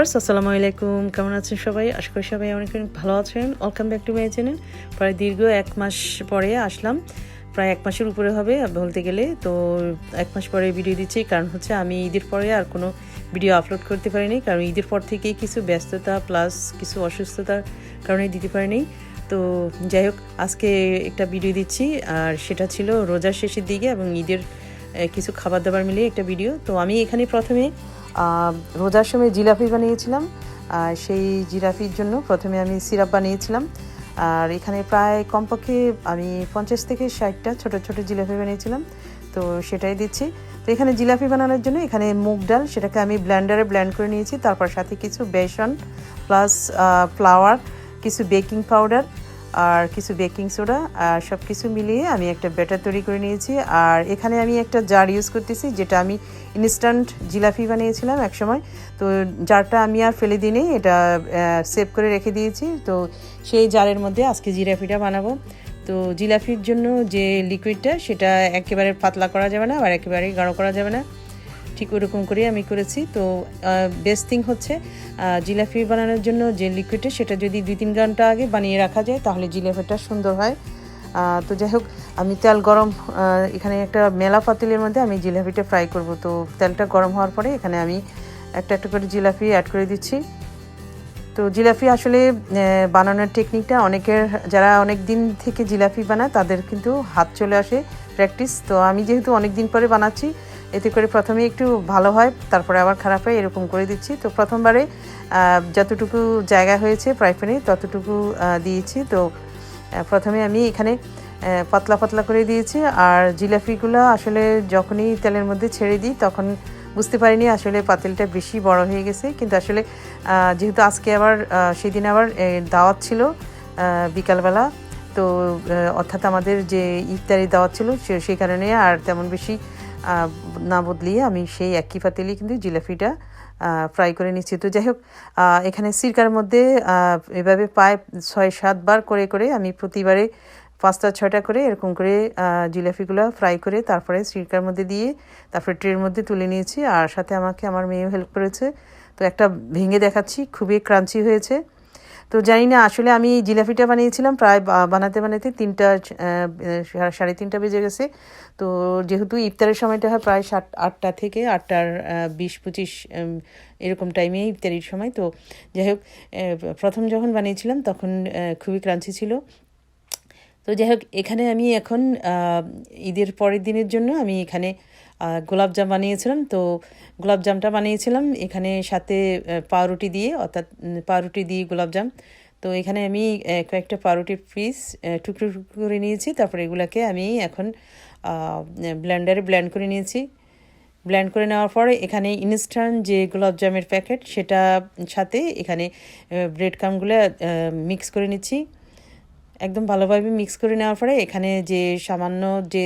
বিয়ার্স আসসালামু আলাইকুম। কেমন আছেন সবাই? আশা করি সবাই অনেক ভালো আছেন। Welcome back to my channel. প্রায় দীর্ঘ এক মাস পরে আসলাম। প্রায় এক মাসের উপরে হবে বলতে গেলে। তো এক মাস পরে ভিডিও দিচ্ছি। কারণ হচ্ছে আমি ঈদের পরে আর কোনো ভিডিও আপলোড করতে পারিনি। কারণ ঈদের পর থেকেই কিছু ব্যস্ততা প্লাস কিছু অসুস্থতার কারণে দিতে পারিনি। তো যাই হোক, আজকে একটা ভিডিও দিচ্ছি। আর সেটা ছিল রোজার শেষের দিকে এবং ঈদের কিছু খাবার দাবার মিলিয়ে একটা ভিডিও তো আমি এখানে প্রথমে রোজার সময় জিলাপি বানিয়েছিলাম সেই জিলাপির জন্য প্রথমে আমি সিরাপ বানিয়েছিলাম। আর এখানে প্রায় কমপক্ষে আমি পঞ্চাশ থেকে ষাটটা ছোট ছোট জিলাপি বানিয়েছিলাম, তো সেটাই দিচ্ছি। তো এখানে জিলাপি বানানোর জন্য এখানে মুগ ডাল, সেটাকে আমি ব্ল্যান্ডারে ব্ল্যান্ড করে নিয়েছি, তারপর সাথে কিছু বেসন, প্লাস ফ্লাওয়ার, কিছু বেকিং পাউডার আর কিছু বেকিং সোডা আর সব কিছু মিলিয়ে আমি একটা ব্যাটার তৈরি করে নিয়েছি। আর এখানে আমি একটা জার ইউজ করতেছি, যেটা আমি ইনস্ট্যান্ট জিলাফি বানিয়েছিলাম একসময়। তো জারটা আমি আর ফেলে দিই এটা সেভ করে রেখে দিয়েছি। তো সেই জারের মধ্যে আজকে জিলাপিটা বানাবো। তো জিলাপির জন্য যে লিকুইডটা সেটা একেবারে পাতলা করা যাবে না আর একেবারেই গাঢ় করা যাবে না। ঠিক ওরকম করে আমি করেছি। তো বেস্ট থিং হচ্ছে জিলাপি বানানোর জন্য যে লিকুইডটা সেটা যদি দুই তিন ঘণ্টা আগে বানিয়ে রাখা যায়, তাহলে জিলাপিটা সুন্দর হয়। তো যাই হোক, আমি তেল গরম এখানে একটা মেলা পাতিলের মধ্যে আমি জিলাপিটা ফ্রাই করব। তো, তেলটা গরম হওয়ার পরে এখানে আমি একটা একটা করে জিলাপি অ্যাড করে দিচ্ছি। তো, জিলাপি আসলে বানানোর টেকনিকটা অনেকের, যারা অনেক দিন থেকে জিলাপি বানায়, তাদের কিন্তু হাত চলে আসে প্র্যাকটিস তো, আমি যেহেতু অনেক দিন পরে বানাচ্ছি এতে করে প্রথমে একটু ভালো হয়, তারপরে আবার খারাপ হয়, এরকম করে দিচ্ছি। তো প্রথমবারে যতটুকু জায়গা হয়েছে ফ্রাই প্যানে ততটুকু দিয়েছি। তো প্রথমে আমি এখানে পাতলা পাতলা করে দিয়েছি। আর জিলাপিগুলো আসলে যখনই তেলের মধ্যে ছেড়ে দিই, তখন বুঝতে পারিনি আসলে পাতিলটা বেশি বড় হয়ে গেছে। কিন্তু আসলে যেহেতু আজকে আবার সেদিন আবার দাওয়াত ছিল বিকালবেলা, তো অর্থাৎ আমাদের যে ইফতারি দাওয়াত ছিল সেই কারণে আর তেমন বেশি না বদলিয়ে আমি সেই একই পাতিলেই কিন্তু জিলাপিটা ফ্রাই করে নিচ্ছি। তো যাই হোক এখানে সিরকার মধ্যে এভাবে প্রায় ছয় সাতবার করে করে আমি প্রতিবারে পাঁচটা, ছয়টা করে এরকম করে জিলাপিগুলো ফ্রাই করে তারপরে সিরকার মধ্যে দিয়ে তারপরে ট্রের মধ্যে তুলে নিয়েছি। আর সাথে আমাকে আমার মেয়েও হেল্প করেছে। তো একটা ভেঙে দেখাচ্ছি, খুবই ক্রাঞ্চি হয়েছে। তো জানি না, আসলে আমি জিলাপিটা বানিয়েছিলাম, প্রায় বানাতে বানাতে তিনটা সাড়ে- তিনটা বেজে গেছে। তো যেহেতু ইফতারের সময়টা হয় প্রায় সাত, আটটা থেকে আটটার বিশ, পঁচিশ এরকম টাইমে ইফতারির সময়। তো যাই হোক প্রথম যখন বানিয়েছিলাম তখন খুবই ক্রাঞ্চি ছিল। তো যাই হোক, এখানে আমি এখন ঈদের পরের দিনের জন্য আমি এখানে গোলাপজাম বানিয়েছিলাম। তো গোলাপজামটা বানিয়েছিলাম। এখানে সাথে পাউরুটি দিয়ে, অর্থাৎ পাউরুটি দিয়ে গোলাপজাম তো এখানে আমি কয়েকটা পাউরুটির পিস টুকরো টুকরো করে নিয়েছি। তারপরে এগুলাকে আমি এখন ব্লেন্ডারে ব্লেন্ড করে নিয়েছি। ব্লেন্ড করে নেওয়ার পরে এখানে ইনস্ট্যান্ট যে গোলাপজামের প্যাকেট সেটা সাথে এখানে ব্রেড কামগুলো মিক্স করে নিচ্ছি। একদম ভালোভাবে মিক্স করে নেওয়ার পরে এখানে যে সামান্য যে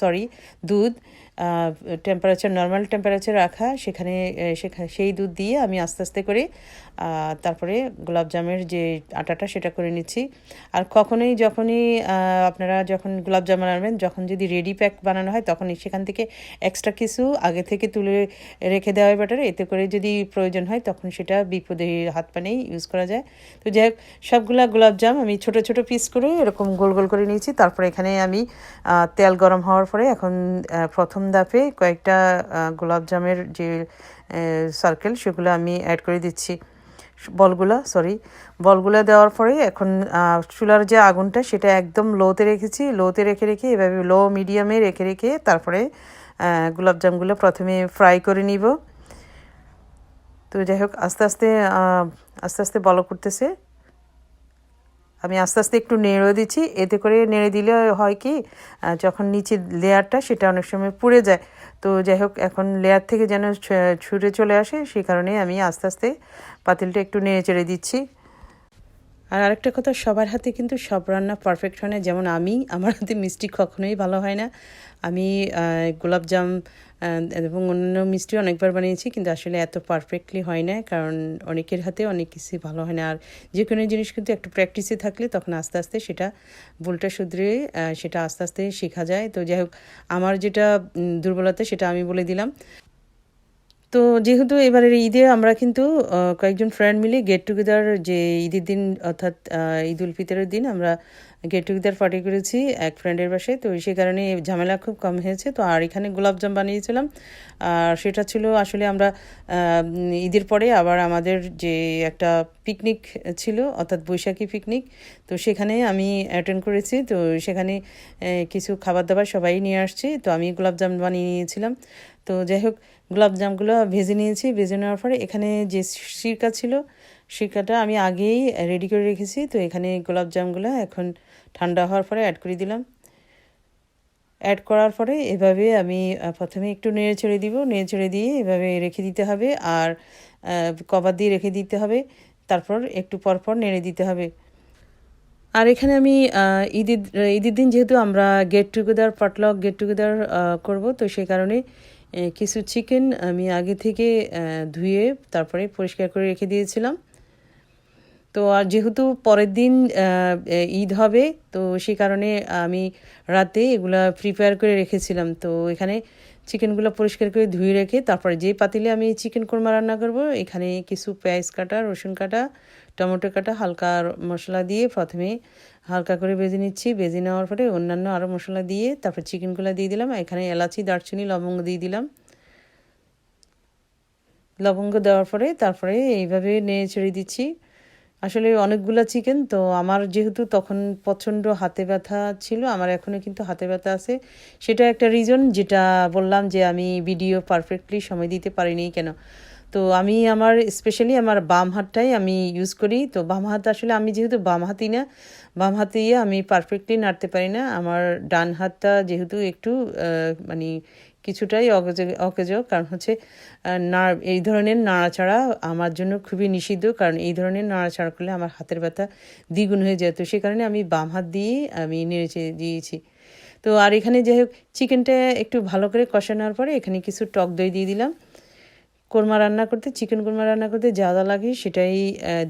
সরি দুধ টেম্পারেচার নর্মাল টেম্পারেচার রাখা সেখানে সেই দুধ দিয়ে আমি আস্তে আস্তে করে তারপরে গোলাপজামের যে আটাটা, সেটা করে নিচ্ছি। আর কখনোই যখনই আপনারা যখন গোলাপজাম বানাবেন যখন যদি রেডি প্যাক বানানো হয় তখন সেখান থেকে এক্সট্রা কিছু আগে থেকে তুলে রেখে দেওয়া হয় বেটার এতে করে যদি প্রয়োজন হয়, তখন সেটা বিপদে হাত পানেই ইউজ করা যায়। তো যাই হোক, সবগুলা গোলাপজাম আমি ছোট ছোট পিস করে এরকম গোল গোল করে নিয়েছি। তারপরে এখানে আমি তেল গরম হওয়ার পরে এখন প্রথম ধাপে কয়েকটা গোলাপজামের যে সার্কেল সেগুলো আমি অ্যাড করে দিচ্ছি। বলগুলা সরি বলগুলা দেওয়ার পরে এখন চুলার যে আগুনটা সেটা একদম লোতে রেখেছি, লোতে রেখে রেখে এভাবে লো মিডিয়ামে রেখে রেখে তারপরে গোলাপ গোলাপজামগুলো প্রথমে ফ্রাই করে নিব। তো যাই হোক, আস্তে আস্তে আস্তে আস্তে বল করতেছে আমি আস্তে আস্তে একটু নেড়ে দিচ্ছি। এতে করে নেড়ে দিলে হয় কি যখন নিচের লেয়ারটা সেটা অনেক সময় পুড়ে যায়। তো যাই হোক, এখন লেয়ার থেকে যেন ছুঁড়ে চলে আসে, সেই কারণে আমি আস্তে আস্তে পাতিলটা একটু নেড়ে চেড়ে দিচ্ছি। আর আরেকটা কথা, সবার হাতে কিন্তু সব রান্না পারফেক্ট হয় না। যেমন আমি, আমার হাতে মিষ্টি কখনোই ভালো হয় না। আমি গোলাপজাম এবং অন্যান্য মিষ্টি অনেকবার বানিয়েছি, কিন্তু আসলে এত পারফেক্টলি হয় না, কারণ অনেকের হাতে অনেক কিছু ভালো হয় না। আর যে কোনো জিনিস কিন্তু একটু প্র্যাকটিসে থাকলে তখন আস্তে আস্তে সেটা ভুলটা শুধরে সেটা আস্তে আস্তে শেখা যায়। তো যাই হোক, আমার যেটা দুর্বলতা সেটা আমি বলে দিলাম। তো যেহেতু এবারের ঈদে আমরা কিন্তু কয়েকজন ফ্রেন্ড মিলে গেট টুগেদার যে ঈদের দিন অর্থাৎ ঈদ উল ফিতরের দিন আমরা গেট টুগেদার পার্টি করেছি এক ফ্রেন্ডের বাসায়। তো সে কারণে ঝামেলা খুব কম হয়েছে। তো আর এখানে গোলাপজাম বানিয়েছিলাম। আর সেটা ছিল আসলে আমরা ঈদের পরে আবার আমাদের যে একটা পিকনিক ছিল, অর্থাৎ বৈশাখী পিকনিক তো সেখানে আমি অ্যাটেন্ড করেছি। তো সেখানে কিছু খাবার দাবার সবাই নিয়ে আসছি। তো আমি গোলাপজাম বানিয়ে নিয়েছিলাম। তো যাই হোক গোলাপজামগুলো ভেজে নিয়েছি, ভেজে নেওয়ার পরে এখানে যে সিরকা ছিল সিরকাটা আমি আগেই রেডি করে রেখেছি। তো এখানে গোলাপজামগুলো এখন ঠান্ডা হওয়ার পরে অ্যাড করে দিলাম। অ্যাড করার পরে এভাবে আমি প্রথমে একটু নেড়ে ছেড়ে দিব। নেড়ে ছেড়ে দিয়ে এভাবে রেখে দিতে হবে আর কভার দিয়ে রেখে দিতে হবে। তারপর একটু পর পর নেড়ে দিতে হবে। আর এখানে আমি ঈদের ঈদের দিন যেহেতু আমরা get together potluck get together করব, তো সেই কারণে কিছু চিকেন আমি আগে থেকে ধুয়ে তারপরে পরিষ্কার করে রেখে দিয়েছিলাম। তো আর যেহেতু পরের দিন ঈদ হবে, তো সেই কারণে আমি রাতে এগুলা প্রিপেয়ার করে রেখেছিলাম। তো এখানে চিকেনগুলো পরিষ্কার করে ধুয়ে রেখে তারপরে যে পাতিলে আমি চিকেন কোরমা রান্না করব, এখানে কিছু পেঁয়াজ কাটা, রসুন কাটা টমেটো কাটা হালকা মশলা দিয়ে প্রথমে হালকা করে ভেজে নিচ্ছি। ভেজে নেওয়ার পরে অন্যান্য আরও মশলা দিয়ে তারপর চিকেনগুলো দিয়ে দিলাম। এখানে এলাচি, দারচিনি, লবঙ্গ দিয়ে দিলাম। লবঙ্গ দেওয়ার পরে তারপরে এইভাবে নেড়ে ছেড়ে দিচ্ছি। আসলে অনেকগুলো চিকেন, তো আমার যেহেতু তখন প্রচণ্ড হাতে ব্যথা ছিল, আমার এখনও কিন্তু হাতে ব্যথা আছে। সেটা একটা রিজন যেটা বললাম যে আমি ভিডিও পারফেক্টলি সময় দিতে পারিনি কেন। তো আমি আমার স্পেশালি আমার বাম হাতটাই আমি ইউজ করি। তো বাম হাত আসলে আমি যেহেতু বাম হাতি না, বাম হাতে আমি পারফেক্টলি নাড়তে পারি না। আমার ডান হাতটা যেহেতু একটু মানে কিছুটাই অকেজ অকেজ, কারণ হচ্ছে নাড়, এই ধরনের নাড়াচাড়া আমার জন্য খুবই নিষিদ্ধ। কারণ এই ধরনের নাড়াচাড়া করলে আমার হাতের ব্যথা দ্বিগুণ হয়ে যায়। তো সে কারণে আমি বাম হাত দিয়ে আমি নেড়েচে দিয়েছি। তো আর এখানে যাই হোক চিকেনটা একটু ভালো করে কষানোর পরে এখানে কিছু টক দই দিয়ে দিলাম। কোরমা রান্না করতে, চিকেন কোরমা রান্না করতে যা যা লাগে সেটাই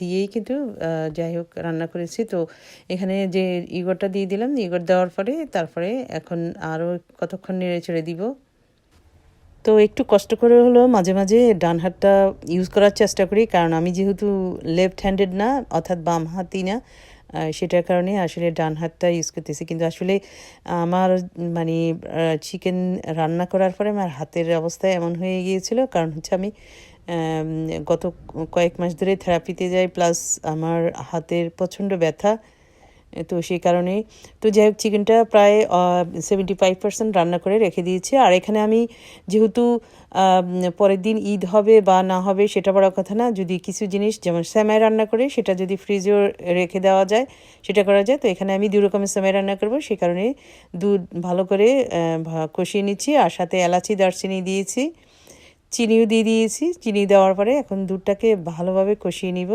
দিয়েই কিন্তু যাই হোক রান্না করেছি। তো এখানে যে ইগরটা দিয়ে দিলাম, ইগর দেওয়ার পরে তারপরে এখন আরও কতক্ষণ নেড়ে ছেড়ে দিব। তো একটু কষ্ট করে হলেও মাঝে মাঝে ডান হাতটা ইউজ করার চেষ্টা করি, কারণ আমি যেহেতু লেফট হ্যান্ডেড না, অর্থাৎ বাম হাতই না সেটার কারণে আসলে ডান হাতটা ইউজ করতেছি। কিন্তু আসলে আমার মানে চিকেন রান্না করার পরে আমার হাতের অবস্থা এমন হয়ে গিয়েছিল। কারণ হচ্ছে আমি গত কয়েক মাস ধরে থেরাপিতে যাই প্লাস আমার হাতের প্রচণ্ড ব্যথা। তো সেই কারণে তো যাই হোক চিকেনটা প্রায় সেভেন্টি ফাইভ পার্সেন্ট রান্না করে রেখে দিয়েছি। আর এখানে আমি যেহেতু পরের দিন ঈদ হবে বা না হবে সেটা বড় কথা না, যদি কিছু জিনিস যেমন স্যামাই রান্না করে, সেটা যদি ফ্রিজেও রেখে দেওয়া যায়, সেটা করা যায়, তো এখানে আমি দু রকমের সেমাই রান্না করব। সেই কারণে দুধ ভালো করে কষিয়ে নিচ্ছি আর সাথে এলাচি, দারচিনি দিয়েছি। চিনিও দিয়ে দিয়েছি। চিনি দেওয়ার পরে এখন দুধটাকে ভালোভাবে কষিয়ে নিব।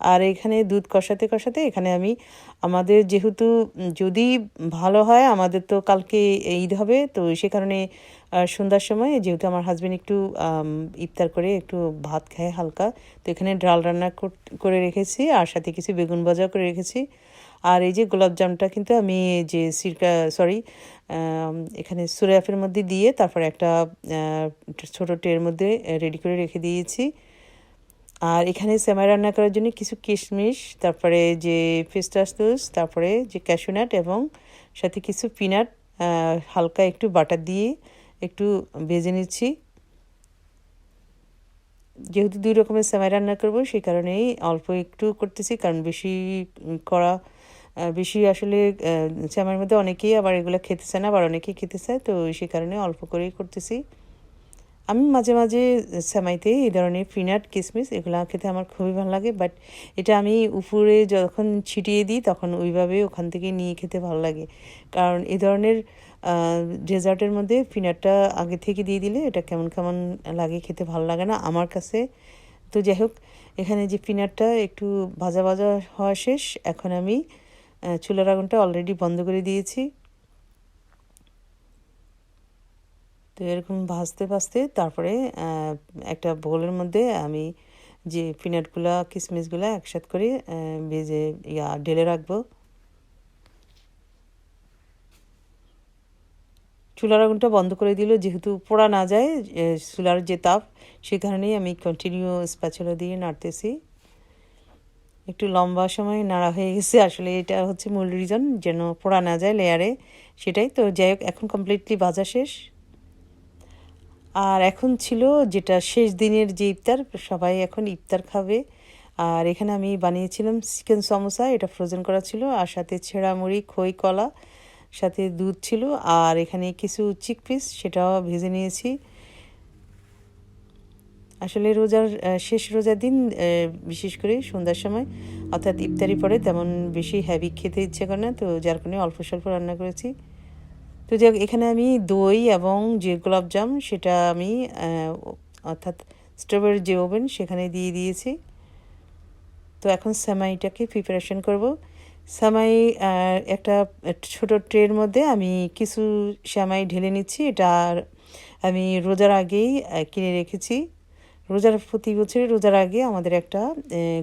আর এখানে দুধ কষাতে কষাতে এখানে আমি, আমাদের যেহেতু যদি ভালো হয়, আমাদের তো কালকে ঈদ হবে, তো সে কারণে সন্ধ্যার সময় যেহেতু আমার হাজব্যান্ড একটু ইফতার করে একটু ভাত খায় হালকা, তো এখানে ডাল রান্না কর- রেখেছি, আর সাথে কিছু বেগুন ভাজা করে রেখেছি। আর এই যে গোলাপজামটা কিন্তু আমি যে সিরকা সরি এখানে সুরাফের মধ্যে দিয়ে তারপরে একটা ছোটো ট্রের মধ্যে রেডি করে রেখে দিয়েছি। আর এখানে সেমাই রান্না করার জন্য কিছু কিশমিশ, তারপরে যে ফিস্টাসতুস তারপরে যে ক্যাশুনাট এবং সাথে কিছু পিনাট হালকা একটু বাটার দিয়ে একটু ভেজে নিচ্ছি। যেহেতু দুই রকমের সেমাই রান্না করব, সেই কারণেই অল্প একটু করতেছি, কারণ বেশি করা বেশি আসলে সেমাইয়ের মধ্যে অনেকেই আবার এগুলো খেতে চায় না, আবার অনেকেই খেতে চায় তো সেই কারণে অল্প করেই করতেছি। আমি মাঝে মাঝে সেমাইতে এই ধরনের পিনাট, কিসমিস এগুলো খেতে আমার খুবই ভালো লাগে বাট এটা আমি উপরে যখন ছিটিয়ে দিই তখন ওইভাবে ওখান থেকে নিয়ে খেতে ভালো লাগে। কারণ এ ধরনের ডেজার্টের মধ্যে পিনাটটা আগে থেকে দিয়ে দিলে এটা কেমন কেমন লাগে খেতে ভালো লাগে না আমার কাছে। তো যাই হোক, এখানে যে পিনাটটা একটু ভাজা ভাজা হওয়া শেষ, এখন আমি চুলার আগুনটা অলরেডি বন্ধ করে দিয়েছি। তো এরকম ভাজতে ভাজতে তারপরে একটা বোলের মধ্যে আমি যে পিনাটগুলা কিশমিশগুলা একসাথে করে ভেজে, ইয়া, ঢেলে রাখব। চুলার আগুনটা বন্ধ করে দিল। যেহেতু পোড়া না যায় চুলার যে তাপ, সে কারণেই আমি কন্টিনিউ স্প্যাচুলা দিয়ে নাড়তেছি। একটু লম্বা সময় নাড়া হয়ে গেছে। আসলে এটা হচ্ছে মূল রিজন যেন পোড়া না যায় লেয়ারে সেটাই তো, যাই হোক, এখন কমপ্লিটলি ভাজা শেষ। আর এখন ছিল যেটা শেষ দিনের যে ইফতার, সবাই এখন ইফতার খাবে। আর এখানে আমি বানিয়েছিলাম চিকেন সমোসা, এটা ফ্রোজেন করা ছিল, আর সাথে ছেঁড়া মুড়ি খই, কলা, সাথে দুধ ছিল, আর এখানে কিছু চিকপিস সেটাও ভেজে নিয়েছি। আসলে রোজার শেষ রোজার দিন বিশেষ করে সন্ধ্যার সময়, অর্থাৎ ইফতারি পরে তেমন বেশি হ্যাভি খেতে ইচ্ছে করে না, তো যার কারণে অল্প স্বল্প রান্না করেছি। তো যাই এখানে আমি দই এবং যে গোলাপজাম সেটা আমি অর্থাৎ স্টোভের যে ওভেন, সেখানে দিয়ে দিয়েছি। তো এখন সেমাইটাকে প্রিপারেশন করব। সেমাই একটা ছোট ট্রের মধ্যে আমি কিছু সেমাই ঢেলে নিচ্ছি। এটা আমি রোজার আগেই কিনে রেখেছি। রোজার প্রতি বছরই রোজার আগে আমাদের একটা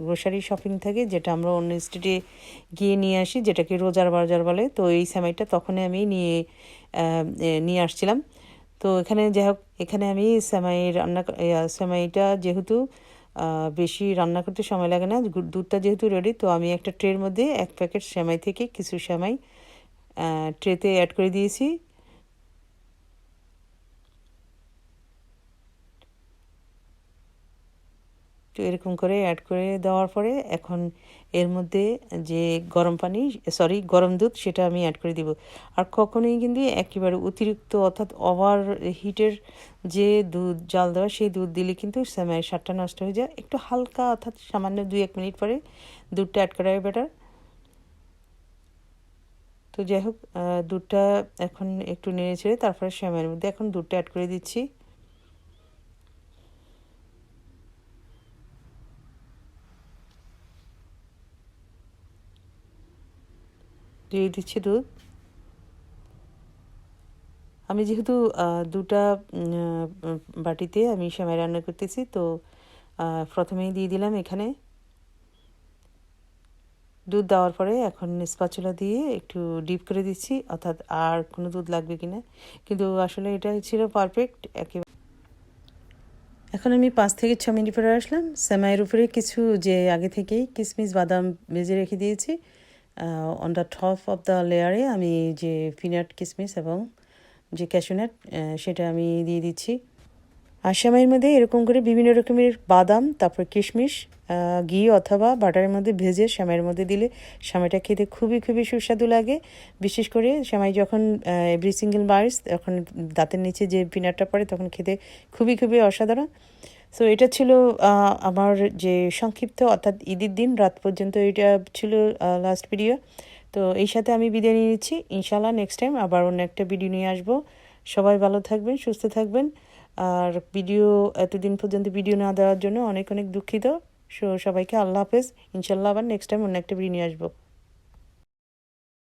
গ্রোসারি শপিং থাকে, যেটা আমরা অন্য স্টেটে গিয়ে নিয়ে আসি, যেটাকে রোজার বাজার বলে। তো এই সেমাইটা তখনই আমি নিয়ে নিয়ে আসছিলাম। তো এখানে যাই হোক, এখানে আমি সেমাই রান্না সেমাইটা যেহেতু বেশি রান্না করতে সময় লাগে না দুধটা যেহেতু রেডি তো আমি একটা ট্রের মধ্যে এক প্যাকেট সেমাই থেকে কিছু সেমাই ট্রেতে অ্যাড করে দিয়েছি। তো এরকম করে অ্যাড করে দেওয়ার পরে এখন এর মধ্যে যে গরম পানি সরি গরম দুধ সেটা আমি অ্যাড করে দিব। আর কখনোই কিন্তু একেবারে অতিরিক্ত অর্থাৎ ওভার হিটের যে দুধ, জাল দেওয়া সেই দুধ দিলে কিন্তু সেমাইয়ের স্বাদটা নষ্ট হয়ে যায়। একটু হালকা অর্থাৎ সামান্য দুই এক মিনিট পরে দুধটা অ্যাড করা বেটার তো যাই হোক দুধটা এখন একটু নেড়ে ছেড়ে তারপরে সেমাইয়ের মধ্যে এখন দুধটা অ্যাড করে দিচ্ছি। দিয়ে দিচ্ছি দুধ। আমি যেহেতু দুটা বাটিতে আমি সেমাই রান্না করতেছি, তো প্রথমেই দিয়ে দিলাম এখানে। দুধ দেওয়ার পরে এখন স্পাচুলা দিয়ে একটু ডিপ করে দিচ্ছি, অর্থাৎ আর কোনো দুধ লাগবে কি না কিন্তু আসলে এটা ছিল পারফেক্ট, একেবারে। এখন আমি পাঁচ থেকে ছ মিনিট পরে আসলাম। সেমাইয়ের উপরে কিছু যে আগে থেকেই কিশমিশ বাদাম ভেজে রেখে দিয়েছি। On the top of the লেয়ারে আমি যে পিনাট কিসমিস এবং যে ক্যাশোনাট সেটা আমি দিয়ে দিচ্ছি। আর সেমাইয়ের মধ্যে এরকম করে বিভিন্ন রকমের বাদাম, তারপর কিশমিশ ঘি অথবা বাটারের মধ্যে ভেজে সেমাইয়ের মধ্যে দিলে সেমাইটা খেতে খুবই খুবই সুস্বাদু লাগে। বিশেষ করে সেমাই যখন এভরি সিঙ্গেল বাইস তখন দাঁতের নিচে যে পিনাটটা পড়ে, তখন খেতে খুবই খুবই অসাধারণ। সো এটা ছিল আমার যে সংক্ষিপ্ত, অর্থাৎ ঈদের দিন, রাত পর্যন্ত এটা ছিল লাস্ট ভিডিও তো এই সাথে আমি বিদায় নিয়ে নিচ্ছি। ইনশাল্লাহ নেক্সট টাইম আবার অন্য একটা ভিডিও নিয়ে আসব। সবাই ভালো থাকবেন, সুস্থ থাকবেন। আর ভিডিও এতদিন পর্যন্ত ভিডিও না দেওয়ার জন্য অনেক অনেক দুঃখিত। সো সবাইকে আল্লাহ হাফেজ। ইনশাল্লাহ আবার নেক্সট টাইম অন্য একটা ভিডিও নিয়ে আসব।